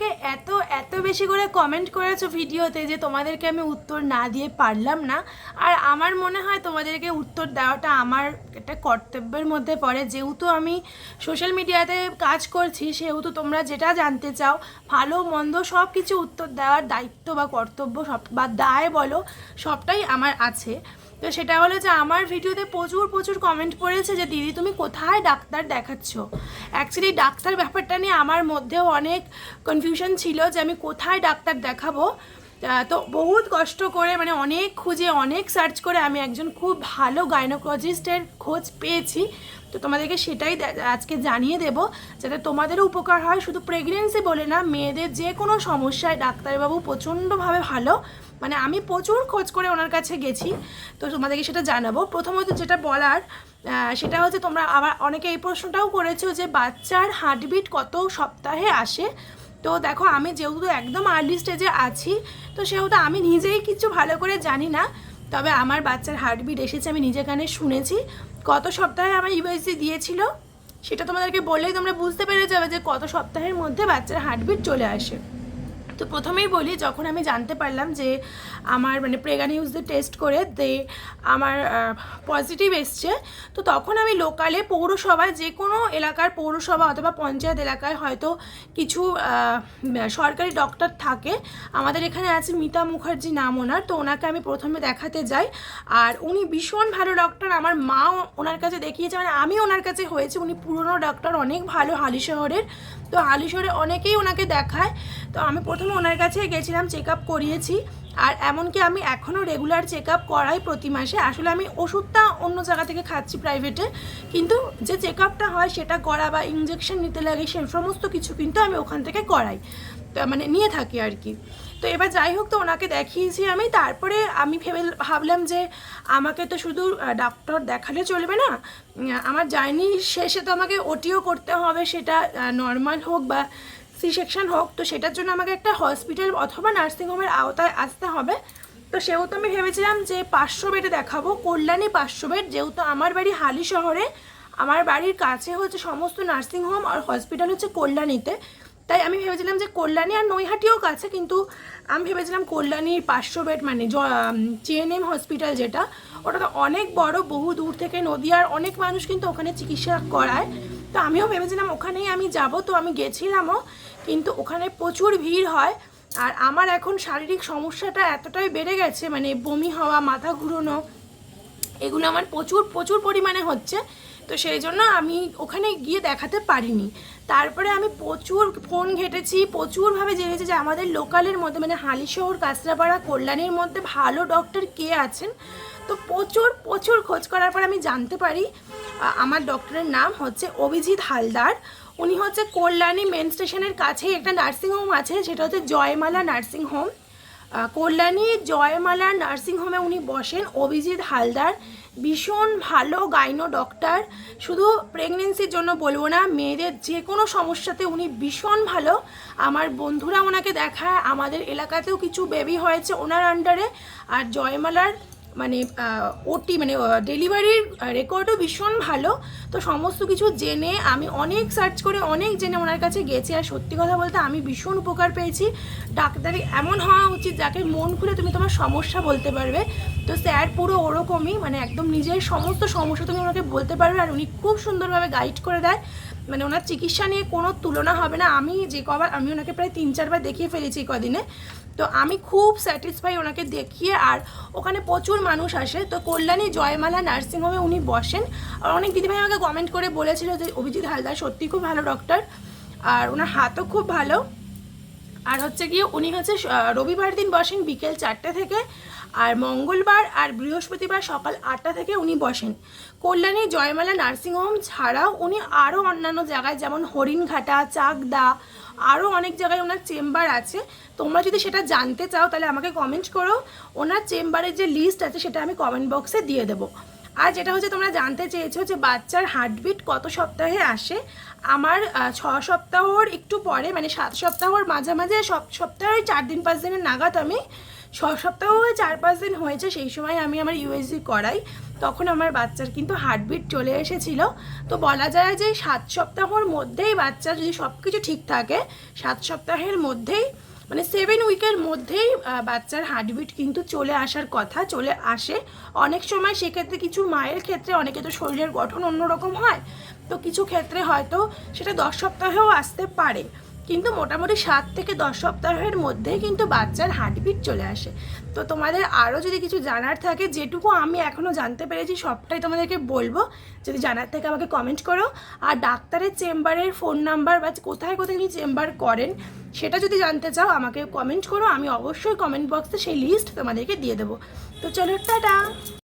আমাকে এত এত বেশি করে কমেন্ট করেছ ভিডিওতে যে তোমাদেরকে আমি উত্তর না দিয়ে পারলাম না। আর আমার মনে হয় তোমাদেরকে উত্তর দেওয়াটা আমার একটা কর্তব্যের মধ্যে পড়ে। যেহেতু আমি সোশ্যাল মিডিয়াতে কাজ করছি, সেহেতু তোমরা যেটা জানতে চাও, ভালো, মন্দ সব কিছু উত্তর দেওয়ার দায়িত্ব বা কর্তব্য সব বা দায় বলো, সবটাই আমার আছে। তো সেটা হলো যে আমার ভিডিওতে প্রচুর প্রচুর কমেন্ট পড়েছে যে, দিদি, তুমি কোথায় ডাক্তার দেখাচ্ছ? অ্যাকচুয়ালি ডাক্তার ব্যাপারটা নিয়ে আমার মধ্যেও অনেক কনফিউশন ছিল যে, আমি কোথায় ডাক্তার দেখাবো? তো বহুত কষ্ট করে মানে অনেক খুঁজে, অনেক সার্চ করে আমি একজন খুব ভালো গাইনোকোলজিস্টের খোঁজ পেয়েছি। তো তোমাদেরকে সেটাই আজকে জানিয়ে দেব যাতে তোমাদেরও উপকার হয়। শুধু প্রেগনেন্সি বলে না, মেয়েদের যে কোনো সমস্যায় ডাক্তারবাবু প্রচণ্ডভাবে ভালো। মানে আমি প্রচুর খোঁজ করে ওনার কাছে গেছি। তো তোমাদেরকে সেটা জানাব। প্রথমত যেটা বলার সেটা হচ্ছে তোমরা আবার অনেকে এই প্রশ্নটাও করেছ যে বাচ্চার হার্টবিট কত সপ্তাহে আসে? তো দেখো, আমি যেহেতু একদম আর্লি স্টেজে আছি, তো সেহেতু আমি নিজেই কিছু ভালো করে জানি না। তবে আমার বাচ্চার হার্টবিট এসেছে, আমি নিজে কানে শুনেছি। কত সপ্তাহে আমার ইউএসজি দিয়েছিল, সেটা তোমাদেরকে বললেই তোমরা বুঝতে পেরে যাবে যে কত সপ্তাহের মধ্যে বাচ্চার হার্টবিট চলে আসে। তো প্রথমেই বলি, যখন আমি জানতে পারলাম যে আমার মানে প্রেগা নিউজদের টেস্ট করে দে আমার পজিটিভ এসছে, তো তখন আমি লোকালে পৌরসভায় যে কোনো এলাকার পৌরসভা অথবা পঞ্চায়েত এলাকায় হয়তো কিছু সরকারি ডক্টর থাকে। আমাদের এখানে আছে মিতা মুখার্জি নাম ওনার, তো ওনাকে আমি প্রথমে দেখাতে যাই। আর উনি ভীষণ ভালো ডক্টর আমার মা ওনার কাছে দেখিয়েছে মানে আমি ওনার কাছে হয়েছে, উনি পুরনো ডক্টর অনেক ভালো হালি শহরের তো হালি শহরে অনেকেই ওনাকে দেখায়। তো আমি প্রথমে ওনার কাছে গেছিলাম চেক আপ করিয়েছি। আর এমনকি আমি এখনও রেগুলার চেক আপ করাই প্রতি মাসে। আসলে আমি ওষুধটা অন্য জায়গা থেকে খাচ্ছি প্রাইভেটে কিন্তু যে চেক আপটা হয় সেটা করা বা ইঞ্জেকশন নিতে লাগে সে সমস্ত কিছু কিন্তু আমি ওখান থেকে করাই। মানে নিয়ে থাকি আর কি। তো এবার যাই হোক তো ওনাকে দেখিয়েছি আমি। তারপরে আমি ভেবে ভাবলাম যে আমাকে তো শুধু ডাক্তার দেখালে চলবে না। আমার জার্নি শেষে তো আমাকে ওটিও করতে হবে। সেটা নর্মাল হোক বা সি সেকশন হোক, তো সেটার জন্য আমাকে একটা হসপিটাল অথবা নার্সিংহোমের আওতায় আসতে হবে। তো সেহেতু আমি ভেবেছিলাম যে পাঁচশো বেডে দেখাবো, কল্যাণী পাঁচশো বেড, যেহেতু আমার বাড়ি হালি শহরে, আমার বাড়ির কাছে হচ্ছে সমস্ত নার্সিংহোম আর হসপিটাল হচ্ছে কল্যাণীতে। তাই আমি ভেবেছিলাম যে কল্যাণী আর নৈহাটিও কাছে, কিন্তু আমি ভেবেছিলাম কল্যাণীর পাঁচশো বেড মানে জিএনএম হসপিটাল যেটা ওটা তো অনেক বড়, বহু দূর থেকে নদীয়ার অনেক মানুষ কিন্তু ওখানে চিকিৎসা করায়। তো আমিও ভেবেছিলাম ওখানেই আমি যাব, তো আমি গেছিলামও, কিন্তু ওখানে প্রচুর ভিড় হয়। আর আমার এখন শারীরিক সমস্যাটা এতটাই বেড়ে গেছে মানে বমি হওয়া, মাথা ঘুরোনো, এগুলো আমার প্রচুর প্রচুর পরিমাণে হচ্ছে। তো সেই জন্য আমি ওখানে গিয়ে দেখাতে পারিনি। তারপরে আমি প্রচুর ফোন ঘেটেছি প্রচুরভাবে জেনেছি যে আমাদের লোকালের মধ্যে মানে হালিশহর কাঁচরাপাড়া কল্যাণীর মধ্যে ভালো ডক্টর কে আছেন। তো প্রচুর প্রচুর খোঁজ করার পর আমি জানতে পারি আমার ডক্টরের নাম হচ্ছে অভিজিৎ হালদার। উনি হচ্ছে কল্যাণী মেন স্টেশনের কাছেই একটা নার্সিংহোম আছে সেটা হচ্ছে জয়মালা নার্সিং হোম আহ, কল্যাণী জয়মালা নার্সিংহোমে উনি বসেন। অভিজিৎ হালদার, ভীষণ ভালো গাইনো ডক্টর। শুধু প্রেগনেন্সির জন্য বলব না, মেয়েদের যে কোনো সমস্যাতে উনি ভীষণ ভালো। আমার বন্ধুরা ওনাকে দেখায়, আমাদের এলাকাতেও কিছু বেবি হয়েছে ওনার আন্ডারে আর জয়মালার মানে ওটি মানে ডেলিভারির রেকর্ডও ভীষণ ভালো। তো সমস্ত কিছু জেনে আমি অনেক সার্চ করে, অনেক জেনে ওনার কাছে গেছি। আর সত্যি কথা বলতে আমি ভীষণ উপকার পেয়েছি। ডাক্তারি এমন হওয়া উচিত যাকে মন খুলে তুমি তোমার সমস্যা বলতে পারবে। তো স্যার পুরো ওরকমই মানে একদম নিজের সমস্ত সমস্যা তুমি ওনাকে বলতে পারবে। আর উনি খুব সুন্দরভাবে গাইড করে দেয়। মানে ওনার চিকিৎসা নিয়ে কোনো তুলনা হবে না। আমি যে কবার, আমি ওনাকে প্রায় তিন, চারবার দেখিয়ে ফেলেছি কদিনে। তো আমি খুব স্যাটিসফাই ওনাকে দেখিয়ে আর ওখানে প্রচুর মানুষ আসে। তো কল্যাণী জয়মালা নার্সিংহোমে উনি বসেন। আর অনেক দিদিভাই আমাকে কমেন্ট করে বলেছিল যে, অভিজিৎ হালদার সত্যি খুব ভালো ডক্টর আর ওনার হাতও খুব ভালো। আর হচ্ছে গিয়ে উনি হচ্ছে রবিবার দিন বসেন বিকেল চারটে থেকে। আর মঙ্গলবার আর বৃহস্পতিবার সকাল আটটা থেকে উনি বসেন। কল্যাণী জয়মালা নার্সিংহোম ছাড়াও উনি আরও অন্যান্য জায়গায় যেমন হরিণঘাটা, চাকদা, আরও অনেক জায়গায় ওনার চেম্বার আছে। তোমরা যদি সেটা জানতে চাও তাহলে আমাকে কমেন্ট করো। ওনার চেম্বারের যে লিস্ট আছে সেটা আমি কমেন্ট বক্সে দিয়ে দেবো। আর যেটা হচ্ছে তোমরা জানতে চেয়েছো যে বাচ্চার হার্টবিট কত সপ্তাহে আসে? আমার ছ সপ্তাহর একটু পরে মানে সাত সপ্তাহর মাঝামাঝি সব সপ্তাহে চার দিন, পাঁচ দিনের নাগাদ আমি ছ সপ্তাহ চার পাঁচ দিন হয়েছে, সেই সময় আমি আমার ইউএসজি করাই। তখন আমার বাচ্চার কিন্তু হার্টবিট চলে এসেছিল। তো বলা যায় যে সাত সপ্তাহর মধ্যেই বাচ্চা যদি সব কিছু ঠিক থাকে, সাত সপ্তাহের মধ্যেই মানে সেভেন উইকের মধ্যেই বাচ্চার হার্টবিট কিন্তু চলে আসার কথা, চলে আসে। অনেক সময় সেক্ষেত্রে কিছু মায়ের ক্ষেত্রে, অনেকে তো শরীরের গঠন অন্যরকম হয়। তো কিছু ক্ষেত্রে হয়তো সেটা দশ সপ্তাহেও আসতে পারে। কিন্তু মোটামুটি সাত থেকে দশ সপ্তাহের মধ্যে কিন্তু বাচ্চার হার্টবিট চলে আসে। তো তোমাদের আরও যদি কিছু জানার থাকে, যেটুকু আমি এখনও জানতে পেরেছি, সবটাই তোমাদেরকে বলব। যদি জানার থাকে আমাকে কমেন্ট করো। আর ডাক্তারের চেম্বারের ফোন নাম্বার বা কোথায় কোথায় উনি চেম্বার করেন, সেটা যদি জানতে চাও, আমাকে কমেন্ট করো। আমি অবশ্যই কমেন্ট বক্সে সেই লিস্ট তোমাদেরকে দিয়ে দেবো। তো চলো, টাটা!